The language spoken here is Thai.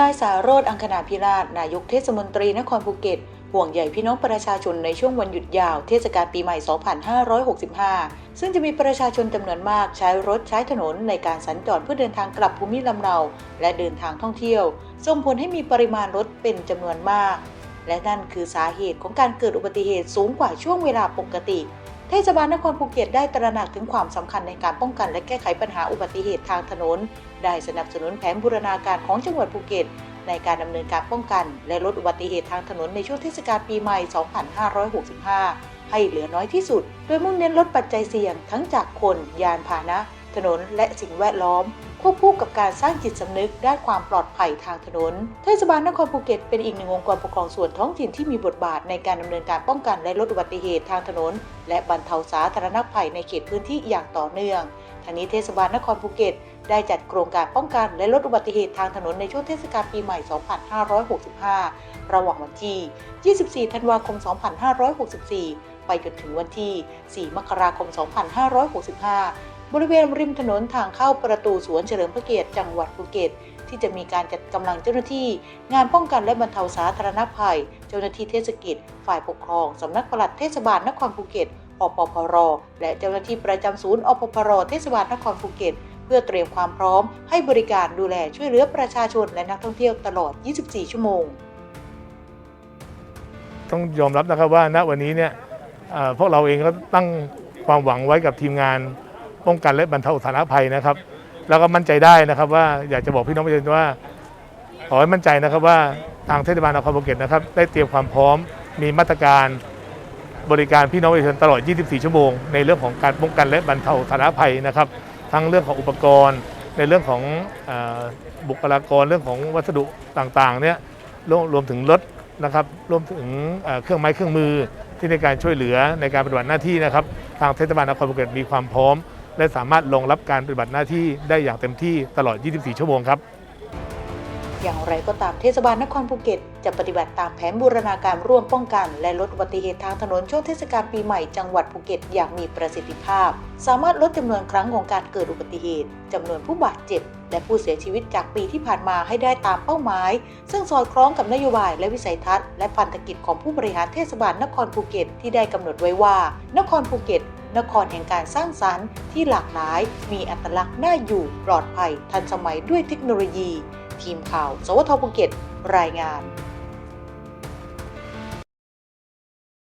นายสาโรธอังคณาพิราชนายกเทศมนตรีนครภูเก็ต ห่วงใยพี่น้องประชาชนในช่วงวันหยุดยาวเทศกาลปีใหม่ 2565 ซึ่งจะมีประชาชนจำนวนมากใช้รถใช้ถนนในการสัญจรเพื่อเดินทางกลับภูมิลำเนา และเดินทางท่องเที่ยว ส่งผลให้มีปริมาณรถเป็นจำนวนมาก และนั่นคือสาเหตุของการเกิดอุบัติเหตุสูงกว่าช่วงเวลาปกติ เทศบาลนครภูเก็ตได้ตระหนักถึงความสำคัญในการป้องกันและแก้ไขปัญหาอุบัติเหตุทางถนน ได้สนับสนุนแผนบูรณาการของจังหวัดภูเก็ต ในการดำเนินการป้องกัน และลดอุบัติเหตุทางถนนในช่วงเทศกาลปีใหม่ 2565 ให้เหลือน้อยที่สุด โดยมุ่งเน้นลดปัจจัยเสี่ยงทั้งจากคน ยานพาหนะ ถนนและสิ่งแวดล้อม วบคู่กับการสร้างจิตสำนึกด้านความปลอดภัยทางถนน เทศบาลนครภูเก็ตเป็นอีกหนึ่งองค์กรปกครองส่วนท้องถิ่นที่มีบทบาทในการดำเนินการป้องกันและลดอุบัติเหตุทางถนน และบรรเทาสาธารณภัยในเขตพื้นที่อย่างต่อเนื่องทางนี้เทศบาลนครภูเก็ตได้จัดโครงการป้องกันและลดอุบัติเหตุทางถนนในช่วงเทศกาลปีใหม่ 2565 ระหว่างวันที่ 24 ธันวาคม 2564 ไปจนถึงวันที่ 4 มกราคม 2565 บริเวณริมถนนทางเข้าประตูสวนเฉลิมพระเกียรติจังหวัดภูเก็ต ที่จะมีการจัดกำลังเจ้าหน้าที่ งานป้องกันและบรรเทาสาธารณภัย เจ้าหน้าที่เทศกิจ ฝ่ายปกครองสำนักปลัดเทศบาลนครภูเก็ตอปพร และเจ้าหน้าที่ประจำศูนย์อปพร เทศบาลนครภูเก็ต เพื่อเตรียมความพร้อม ให้บริการดูแลช่วยเหลือประชาชนและนักท่องเที่ยวตลอด 24 ชั่วโมง ต้องยอมรับนะครับว่าณวันนี้เนี่ยพวกเราเองก็ตั้งความหวังไว้กับทีมงาน ป้องกันและบรรเทาสาธารณภัยนะครับ แล้วก็มั่นใจได้นะครับ ว่าอยากจะบอกพี่น้องประชาชนว่าขอให้มั่นใจนะครับว่าทางเทศบาลนครภูเก็ตนะครับได้เตรียมความพร้อมมีมาตรการบริการพี่น้องประชาชนตลอด 24 ชั่วโมง ในเรื่องของการป้องกันและบรรเทาสาธารณภัยนะครับ ทั้งเรื่องของอุปกรณ์ ในเรื่องของอบุคลากรเรื่องของวัสดุต่างๆเนี่ยรวมรวมถึงรถนะครับรวมถึงเครื่องไม้เครื่องมือที่ในการช่วยเหลือในการปฏิบัติหน้าที่นะครับ ทางเทศบาลนครภูเก็ตมีความพร้อม และสามารถรองรับการปฏิบัติหน้าที่ได้อย่างเต็มที่ตลอด 24 ชั่วโมงครับ อย่างไรก็ตามเทศบาลนครภูเก็ต จะปฏิบัติตามแผนบูรณาการร่วมป้องกัน และลดอุบัติเหตุทางถนนช่วงเทศกาลปีใหม่จังหวัดภูเก็ตอย่างมีประสิทธิภาพ สามารถลดจำนวนครั้งของการเกิดอุบัติเหตุจำนวนผู้บาดเจ็บ และผู้เสียชีวิตจากปีที่ผ่านมาให้ได้ตามเป้าหมาย ซึ่งสอดคล้องกับนโยบายและวิสัยทัศน์และพันธกิจของผู้บริหารเทศบาลนครภูเก็ตที่ได้กำหนดไว้ว่า นครภูเก็ต นครแห่งการสร้างสรรค์ที่หลากหลาย มีอัตลักษณ์น่าอยู่ปลอดภัยทันสมัยด้วยเทคโนโลยี ทีมข่าว สวทภูเก็ต รายงาน